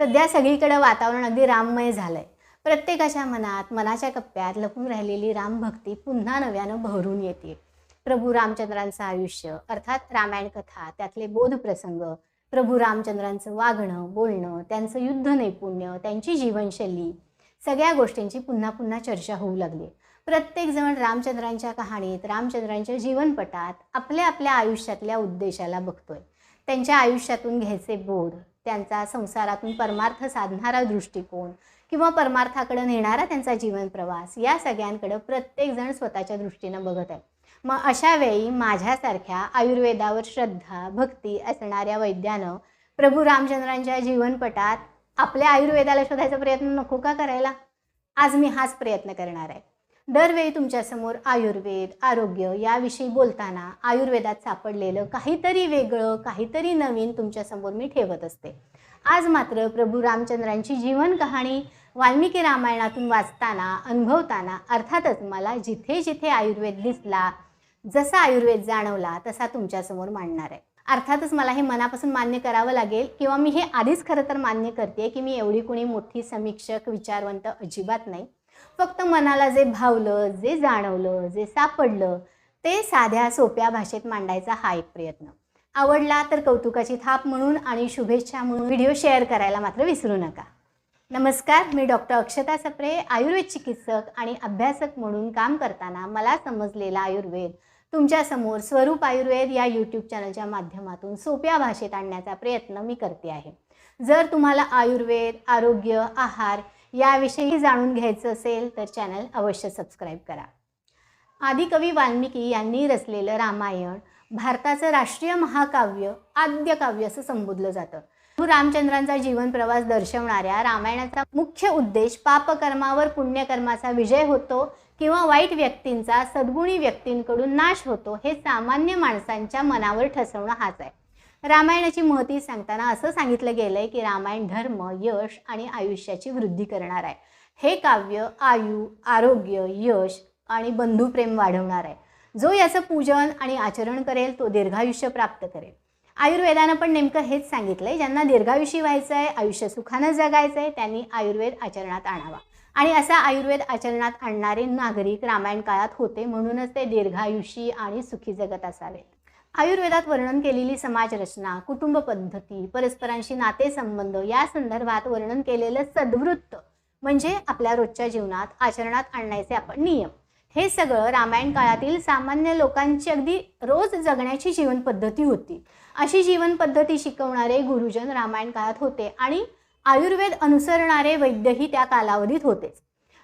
सध्या सगळीकडे वातावरण अगदी राममय झालंय. प्रत्येकाच्या मनात मनाच्या कप्प्यात लपून राहिलेली रामभक्ती पुन्हा नव्यानं बहरून येते. प्रभू रामचंद्रांचं आयुष्य अर्थात रामायण कथा त्यातले बोधप्रसंग प्रभू रामचंद्रांचं वागणं बोलणं त्यांचं युद्ध नैपुण्य त्यांची जीवनशैली सगळ्या गोष्टींची पुन्हा पुन्हा चर्चा होऊ लागली. प्रत्येकजण रामचंद्रांच्या कहाणीत रामचंद्रांच्या जीवनपटात आपल्या आपल्या आयुष्यातल्या उद्देशाला बघतोय. त्यांच्या आयुष्यातून घ्यायचे बोध त्यांचा संसारातून परमार्थ साधणारा दृष्टिकोन किंवा परमार्थाकडे नेणारा त्यांचा जीवन प्रवास या सगळ्यांकडं प्रत्येकजण स्वतःच्या दृष्टीनं बघत आहे. मग अशा वेळी माझ्यासारख्या आयुर्वेदावर श्रद्धा भक्ती असणाऱ्या वैद्यानं प्रभू रामचंद्रांच्या जीवनपटात आपल्या आयुर्वेदाला शोधायचा प्रयत्न नको का करायला? आज मी हाच प्रयत्न करणार आहे. दरवेळी तुमच्यासमोर आयुर्वेद आरोग्य याविषयी बोलताना आयुर्वेदात सापडलेलं काहीतरी वेगळं काहीतरी नवीन तुमच्यासमोर मी ठेवत असते. आज मात्र प्रभू रामचंद्रांची जीवन कहाणी वाल्मिकी रामायणातून वाचताना अनुभवताना अर्थातच मला जिथे जिथे आयुर्वेद दिसला जसा आयुर्वेद जाणवला तसा तुमच्यासमोर मांडणार आहे. अर्थातच मला हे मनापासून मान्य करावं लागेल किंवा मी हे आधीच खरं तर मान्य करते की मी एवढी कोणी मोठी समीक्षक विचारवंत अजिबात नाही. फक्त मनाला जे भावलं जे जाणवलं जे सापडलं ते साध्या सोप्या भाषेत मांडायचा हा एक प्रयत्न. आवडला तर कौतुकाची थाप म्हणून आणि शुभेच्छा म्हणून व्हिडिओ शेअर करायला मात्र विसरू नका. नमस्कार मी डॉक्टर अक्षता सप्रे आयुर्वेद चिकित्सक आणि अभ्यासक म्हणून काम करताना मला समजलेला आयुर्वेद तुमच्यासमोर स्वरूप आयुर्वेद या यूट्यूब चॅनलच्या माध्यमातून सोप्या भाषेत आणण्याचा प्रयत्न मी करते आहे. जर तुम्हाला आयुर्वेद आरोग्य आहार याविषयी जाणून घ्यायचं असेल तर चॅनल अवश्य सबस्क्राईब करा. आदिकवी वाल्मिकी यांनी रचलेलं रामायण भारताचं राष्ट्रीय महाकाव्य आद्य काव्य असं संबोधलं जातं. रामचंद्रांचा जीवन प्रवास दर्शवणाऱ्या रामायणाचा मुख्य उद्देश पापकर्मावर पुण्यकर्माचा विजय होतो किंवा वाईट व्यक्तींचा सद्गुणी व्यक्तींकडून नाश होतो हे सामान्य माणसांच्या मनावर ठसवणं हाच आहे. रामायणाची महती सांगताना असं सांगितलं गेलं आहे की रामायण धर्म यश आणि आयुष्याची वृद्धी करणार आहे. हे काव्य आयु आरोग्य यश आणि बंधुप्रेम वाढवणार आहे. जो याचं पूजन आणि आचरण करेल तो दीर्घायुष्य प्राप्त करेल. आयुर्वेदानं पण नेमकं हेच सांगितलं आहे ज्यांना दीर्घायुषी व्हायचं आहे आयुष्य सुखानं जगायचं आहे त्यांनी आयुर्वेद आचरणात आणावा. आणि असा आयुर्वेद आचरणात आणणारे नागरिक रामायण काळात होते म्हणूनच ते दीर्घायुषी आणि सुखी जगत असावेत. आयुर्वेदात वर्णन केलेली समाजरचना कुटुंब पद्धती परस्परांशी नातेसंबंध या संदर्भात वर्णन केलेलं सद्वृत्त म्हणजे आपल्या रोजच्या जीवनात आचरणात आणण्याचे आपण नियम. हे सगळं रामायण काळातील सामान्य लोकांची अगदी रोज जगण्याची जीवन पद्धती होती. अशी जीवन पद्धती शिकवणारे गुरुजन रामायण काळात होते आणि आयुर्वेद अनुसरणारे वैद्यही त्या कालावधीत होतेच.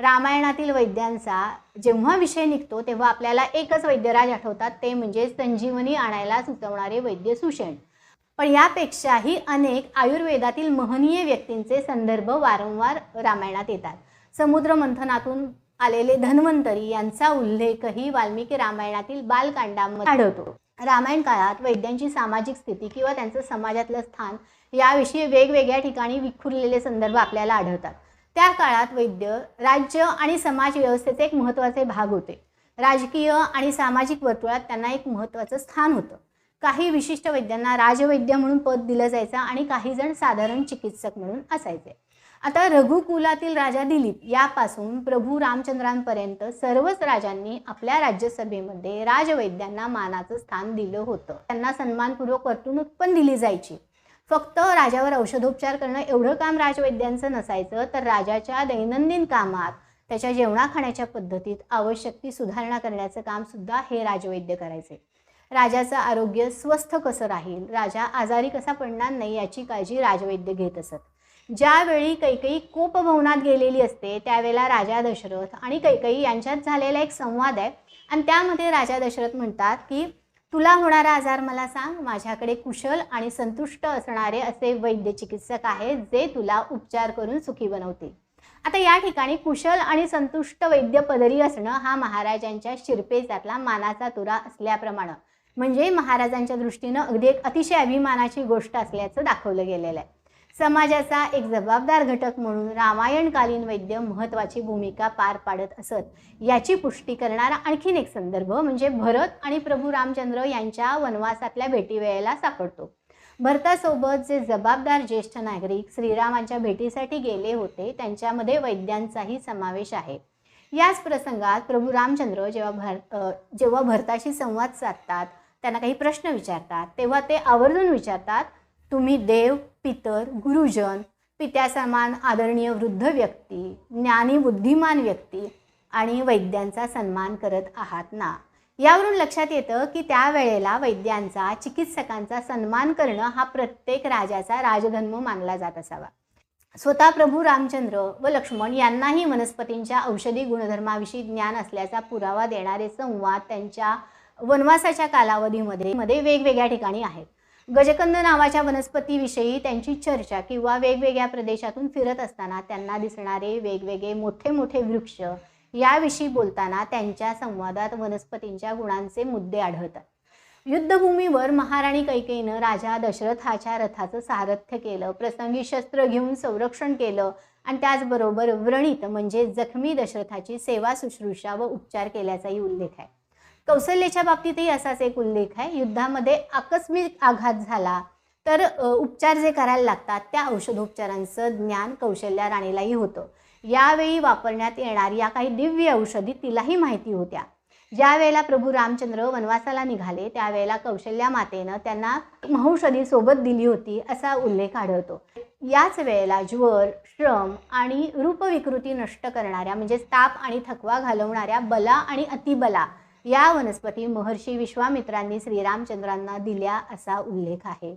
रामायणातील वैद्यांचा जेव्हा विषय निघतो तेव्हा आपल्याला एकच वैद्यराज आठवतात ते म्हणजे संजीवनी आणायला सुचवणारे वैद्य सुषेण. पण यापेक्षाही अनेक आयुर्वेदातील महनीय व्यक्तींचे संदर्भ वारंवार रामायणात येतात. समुद्र मंथनातून आलेले धन्वंतरी यांचा उल्लेखही वाल्मिकी रामायणातील बालकांडामध्ये आढळतो. रामायण काळात वैद्यांची सामाजिक स्थिती किंवा त्यांचं समाजातलं स्थान याविषयी वेगवेगळ्या ठिकाणी विखुरलेले संदर्भ आपल्याला आढळतात. त्या काळात वैद्य राज्य आणि समाज व्यवस्थेचे एक महत्त्वाचे भाग होते. राजकीय आणि सामाजिक वर्तुळात त्यांना एक महत्त्वाचं स्थान होतं. काही विशिष्ट वैद्यांना राजवैद्य म्हणून पद दिलं जायचं आणि काही जण साधारण चिकित्सक म्हणून असायचे. आता रघुकुलातील राजा दिलीप यापासून प्रभू रामचंद्रांपर्यंत सर्वच राजांनी आपल्या राज्यसभेमध्ये राजवैद्यांना मानाचं स्थान दिलं होतं. त्यांना सन्मानपूर्वक वर्तणूक पण दिली जायची. फक्त राजावर औषधोपचार करणं एवढं काम राजवैद्यांचं नसायचं तर राजाच्या दैनंदिन कामात त्याच्या जेवणा खाण्याच्या पद्धतीत आवश्यक ती सुधारणा करण्याचं काम सुद्धा हे राजवैद्य करायचे. राजाचं आरोग्य स्वस्थ कसं राहील? राजा आजारी कसा पडणार नाही याची काळजी राजवैद्य घेत असत. ज्यावेळी कैकई कोपभवनात गेलेली असते त्यावेळेला राजा दशरथ आणि कैकई यांच्यात झालेला एक संवाद आहे. आणि त्यामध्ये राजा दशरथ म्हणतात की तुला होणारा आजार मला सांग. माझ्याकडे कुशल आणि संतुष्ट असणारे असे वैद्य चिकित्सक आहेत जे तुला उपचार करून सुखी बनवतील. आता या ठिकाणी कुशल आणि संतुष्ट वैद्य पदरी असणं हा महाराजांच्या शिरपेचातला मानाचा तुरा असल्याप्रमाणे. म्हणजे महाराजांच्या दृष्टीनं अगदी एक अतिशय अभिमानाची गोष्ट असल्याचं दाखवलं गेलेलं आहे. समाजाचा एक जबाबदार घटक म्हणून रामायणकालीन वैद्य महत्त्वाची भूमिका पार पाडत असत. याची पुष्टी करणारा आणखीन एक संदर्भ म्हणजे भरत आणि प्रभू रामचंद्र यांच्या वनवासातल्या भेटीवेळेला सापडतो. भरतासोबत जे जबाबदार ज्येष्ठ नागरिक श्रीरामांच्या भेटीसाठी गेले होते त्यांच्यामध्ये वैद्यांचाही समावेश आहे. याच प्रसंगात प्रभू रामचंद्र जेव्हा भर जेव्हा भरताशी संवाद साधतात त्यांना काही प्रश्न विचारतात तेव्हा ते आवर्जून विचारतात तुम्ही देव पितर गुरुजन पित्यासमान आदरणीय वृद्ध व्यक्ती ज्ञानी बुद्धिमान व्यक्ती आणि वैद्यांचा सन्मान करत आहात ना? यावरून लक्षात येतं की त्यावेळेला वैद्यांचा चिकित्सकांचा सन्मान करणं हा प्रत्येक राजाचा राजधर्म मानला जात असावा. स्वतः प्रभू रामचंद्र व लक्ष्मण यांनाही वनस्पतींच्या औषधी गुणधर्माविषयी ज्ञान असल्याचा पुरावा देणारे संवाद त्यांच्या वनवासाच्या कालावधीमध्ये मध्ये वेगवेगळ्या ठिकाणी आहेत. गजकंद नावाच्या वनस्पतीविषयी त्यांची चर्चा किंवा वेगवेगळ्या प्रदेशातून फिरत असताना त्यांना दिसणारे वेगवेगळे मोठे मोठे वृक्ष याविषयी बोलताना त्यांच्या संवादात वनस्पतींच्या गुणांचे मुद्दे आढळतात. युद्धभूमीवर महाराणी कैकेयीनं राजा दशरथाच्या रथाचं सारथ्य केलं प्रसंगी शस्त्र घेऊन संरक्षण केलं आणि त्याचबरोबर व्रणित म्हणजे जखमी दशरथाची सेवा शुश्रूषा व उपचार केल्याचाही उल्लेख आहे. कौशल्याच्या बाबतीतही असाच एक उल्लेख आहे. युद्धामध्ये आकस्मिक आघात झाला तर उपचार जे करायला लागतात त्या औषधोपचारांचं ज्ञान कौशल्या राणीलाही होतं. यावेळी वापरण्यात येणारी या काही दिव्य औषधी तिलाही माहिती होत्या. ज्या वेळेला प्रभू रामचंद्र वनवासाला निघाले त्यावेळेला कौशल्या मातेनं त्यांना महौषधी सोबत दिली होती असा उल्लेख आढळतो. याच वेळेला ज्वर श्रम आणि रूपविकृती नष्ट करणाऱ्या म्हणजे ताप आणि थकवा घालवणाऱ्या बला आणि अतिबला या वनस्पती महर्षी विश्वामित्रांनी श्रीरामचंद्रांना दिल्या असा उल्लेख आहे.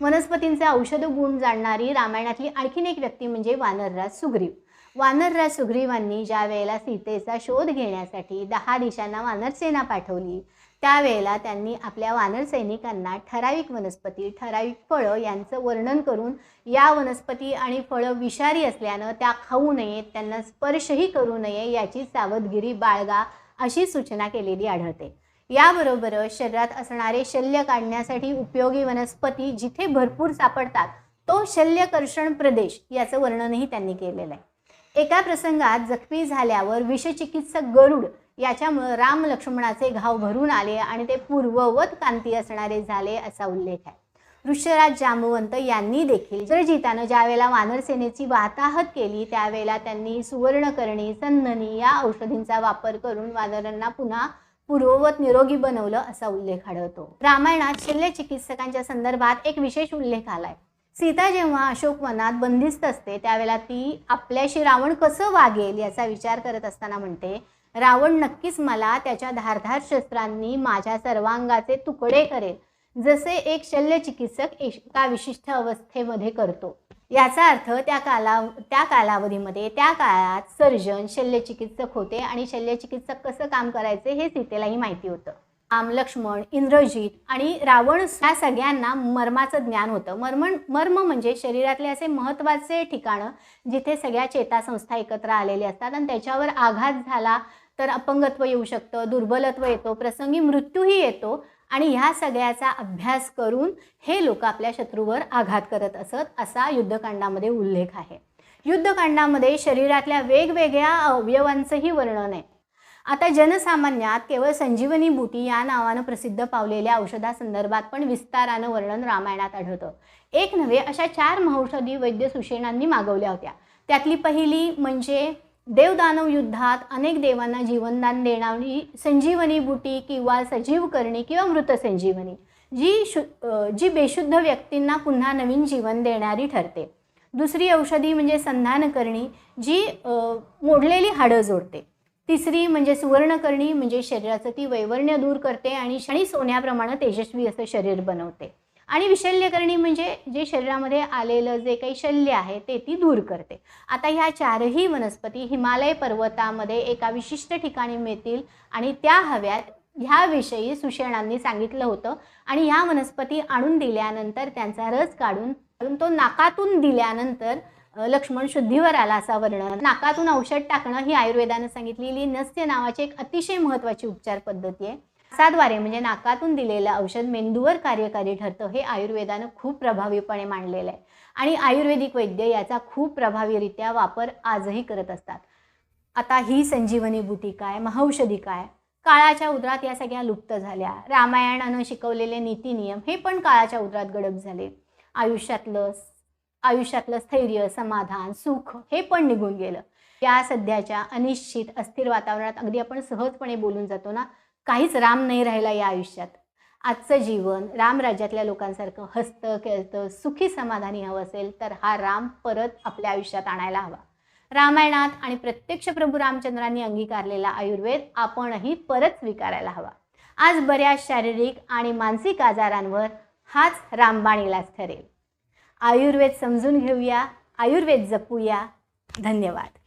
वनस्पतींचे औषध गुण जाणणारी रामायणातली आणखीन एक व्यक्ती म्हणजे वानरराज सुग्रीव. वानरराज सुग्रीवांनी ज्या वेळेला सीतेचा शोध घेण्यासाठी दहा दिशांना वानरसेना पाठवली त्यावेळेला त्यांनी आपल्या वानर सैनिकांना ठराविक वनस्पती ठराविक फळं यांचं वर्णन करून या वनस्पती आणि फळं विषारी असल्यानं त्या खाऊ नयेत त्यांना स्पर्शही करू नये याची सावधगिरी बाळगा अशी सूचना केलेली आढळते. याबरोबरच शरीरात असणारे शल्य काढण्यासाठी उपयोगी वनस्पती जिथे भरपूर सापडतात तो शल्यकर्षण प्रदेश याचं वर्णनही त्यांनी केलेलं आहे. एका प्रसंगात जखमी झाल्यावर विषचिकित्सक गरुड याच्यामुळं राम लक्ष्मणाचे घाव भरून आले आणि ते पूर्ववत कांती असणारे झाले असा उल्लेख आहे. ऋष्यराज जांबवंत यांनी देखील इंद्रजितानं ज्यावेळेला वानरसेनेची वाताहत केली त्यावेळेला त्यांनी सुवर्णकर्णी संननी या औषधींचा वापर करून वानरांना पुन्हा पूर्ववत निरोगी बनवलं असा उल्लेख आढळतो. रामायणात शल्य चिकित्सकांच्या संदर्भात एक विशेष उल्लेख आलाय. सीता जेव्हा अशोक वनात बंदिस्त असते त्यावेळेला ती आपल्याशी रावण कसं वागेल याचा विचार करत असताना म्हणते रावण नक्कीच मला त्याच्या धारधार शस्त्रांनी माझ्या सर्वांगाचे तुकडे करेल. जसे एक शल्य चिकित्सक एका विशिष्ट अवस्थेमध्ये करतो. याचा अर्थ त्या काला त्या कालावधीमध्ये त्या काळात सर्जन शल्यचिकित्सक होते आणि शल्यचिकित्सक कसं काम करायचे हे सीतेलाही माहिती होतं. राम लक्ष्मण इंद्रजीत आणि रावण ह्या सगळ्यांना मर्माचं ज्ञान होतं. मर्मण मर्म म्हणजे शरीरातले असे महत्त्वाचे ठिकाणं जिथे सगळ्या चेतासंस्था एकत्र आलेल्या असतात आणि त्याच्यावर आघात झाला तर अपंगत्व येऊ शकतं दुर्बलत्व येतो प्रसंगी मृत्यूही येतो. आणि ह्या सगळ्याचा अभ्यास करून हे लोक आपल्या शत्रूवर आघात करत असत असा युद्धकांडामध्ये उल्लेख आहे. युद्धकांडामध्ये शरीरातल्या वेगवेगळ्या अवयवांचंही वर्णन आहे. आता जनसामान्यात केवळ संजीवनी बुटी या नावानं प्रसिद्ध पावलेल्या औषधासंदर्भात पण विस्तारानं वर्णन रामायणात आढळतं. एक नव्हे अशा चार महौषधी वैद्य सुषेणांनी मागवल्या होत्या. त्यातली पहिली म्हणजे देवदानव युद्धात अनेक देवांना जीवनदान देणारी संजीवनी बुटी किंवा सजीव करणी किंवा मृत संजीवनी जी शु जी बेशुद्ध व्यक्तींना पुन्हा नवीन जीवन देणारी ठरते. दुसरी औषधी म्हणजे संधान करणी जी मोडलेली हाडं जोडते. तिसरी म्हणजे सुवर्णकर्णी म्हणजे शरीराचं ती वैवर्ण्य दूर करते आणि आणि सोन्याप्रमाणे तेजस्वी असं शरीर बनवते. आणि विशल्यकरणी म्हणजे जे शरीरामध्ये आलेलं जे काही शल्य आहे ते ती दूर करते. आता ह्या चारही वनस्पती हिमालय पर्वतामध्ये एका विशिष्ट ठिकाणी मिळतील आणि त्या हव्यात ह्याविषयी सुषेणांनी सांगितलं होतं आणि ह्या वनस्पती आणून दिल्यानंतर त्यांचा रस काढून तो नाकातून दिल्यानंतर लक्ष्मण शुद्धीवर आला असा वर्णन. नाकातून औषध टाकणं ही आयुर्वेदानं सांगितलेली नस्य नावाची एक अतिशय महत्त्वाची उपचार पद्धती आहे. नासाद्वारे म्हणजे नाकातून दिलेलं औषध मेंदूवर कार्यकारी ठरतं हे आयुर्वेदानं खूप प्रभावीपणे मांडलेलं आहे. आणि आयुर्वेदिक वैद्य याचा खूप प्रभावीरित्या वापर आजही करत असतात. आता ही संजीवनी बुटी काय महौषधी काय? काळाच्या उदरात या सगळ्या लुप्त झाल्या. रामायणानं शिकवलेले नीतिनियम हे पण काळाच्या उदरात गडप झाले. आयुष्यातलं आयुष्यातलं स्थैर्य समाधान सुख हे पण निघून गेलं. या सध्याच्या अनिश्चित अस्थिर वातावरणात अगदी आपण सहजपणे बोलून जातो ना काहीच राम नाही राहिला या आयुष्यात. आजचं जीवन रामराज्यातल्या लोकांसारखं हसतं खेळतं सुखी समाधानी हवं असेल तर हा राम परत आपल्या आयुष्यात आणायला हवा. रामायणात आणि प्रत्यक्ष प्रभू रामचंद्रांनी अंगीकारलेला आयुर्वेद आपणही परत स्वीकारायला हवा. आज बऱ्याच शारीरिक आणि मानसिक आजारांवर हाच रामबाण इलाज ठरेल. आयुर्वेद समजून घेऊया आयुर्वेद जपूया. धन्यवाद.